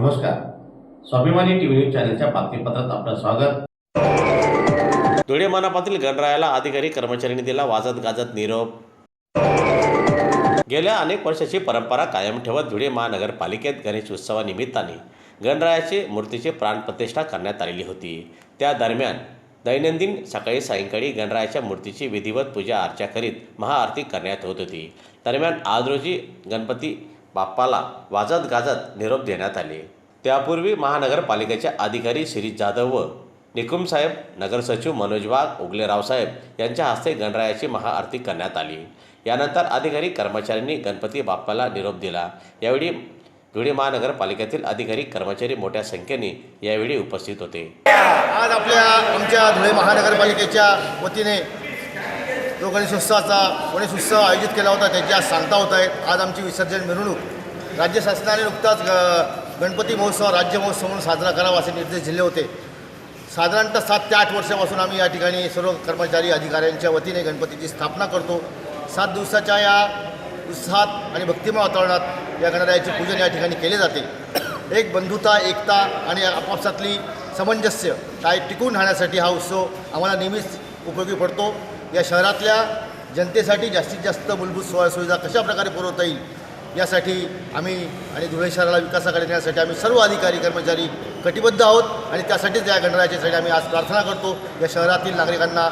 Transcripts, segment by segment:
नमस्कार. स्वाभिमानी TV news चॅनलच्या बातमीपत्रात आपलं स्वागत. धुळे मानापातील गणरायाला अधिकारी कर्मचाऱ्यांनी दिला वाजत गाजत निरोप. गेल्या अनेक वर्षाची परंपरा कायम ठेवत धुळे महानगरपालिकेत गणेश उत्सवानिमित्ताने गणरायाचे मूर्तीची प्राणप्रतिष्ठा करण्यात आलेली होती. त्या दरम्यान दैनंदिन सकाळी सायंकाळी गणरायाच्या मूर्तीची विधिवत पूजा अर्चा करीत महाआरती करण्यात होत होती. दरम्यान आज रोजी गणपती बाप्पाला वाजत गाजत निरोप देण्यात आले. त्यापूर्वी महानगरपालिकेचे अधिकारी श्री जाधव व निकुम साहेब नगरसचिव मनोज वाघ उगले रावसाहेब यांच्या हस्ते गणरायाची महाआरती करण्यात आली. यानंतर अधिकारी कर्मचाऱ्यांनी गणपती बाप्पाला निरोप दिला. यावेळी धुळे महानगरपालिकेतील अधिकारी कर्मचारी मोठ्या संख्येने यावेळी उपस्थित होते. आज आपल्या आमच्या धुळे महानगरपालिकेच्या वतीने जो गणेशोत्सवाचा गणेशोत्सव आयोजित केला होता त्याची आज सांगता होत आहेत आज आमची विसर्जन मिरवणूक राज्य शासनाने नुकताच गणपती महोत्सव राज्य महोत्सव म्हणून साजरा करावा असे निर्देश दिले होते. साधारणतः सात ते आठ वर्षापासून आम्ही या ठिकाणी सर्व कर्मचारी अधिकाऱ्यांच्या वतीने गणपतीची स्थापना करतो. सात दिवसाच्या या उत्साहात आणि भक्तिमय वातावरणात या गणरायाचे पूजन या ठिकाणी केले जाते. एक बंधुता एकता आणि आपापसातली सामंजस्य काय टिकून राहण्यासाठी हा उत्सव आम्हाला नेहमीच उपयोगी पडतो. या शहरातल्या जनतेसाठी जास्तीत जास्त मूलभूत सोयीसुविधा कशा प्रकारे पुरवता येईल यासाठी आम्ही आणि धुळे शहराला विकासाकडे नेण्यासाठी आम्ही सर्व अधिकारी कर्मचारी कटिबद्ध आहोत आणि त्यासाठीच या गणरायाच्यासाठी आम्ही आज प्रार्थना करतो. या शहरातील नागरिकांना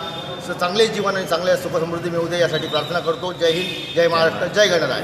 चांगले जीवन आणि चांगले सुखसमृद्धी मिळू दे यासाठी प्रार्थना करतो. जय हिंद जय महाराष्ट्र जय गणराय.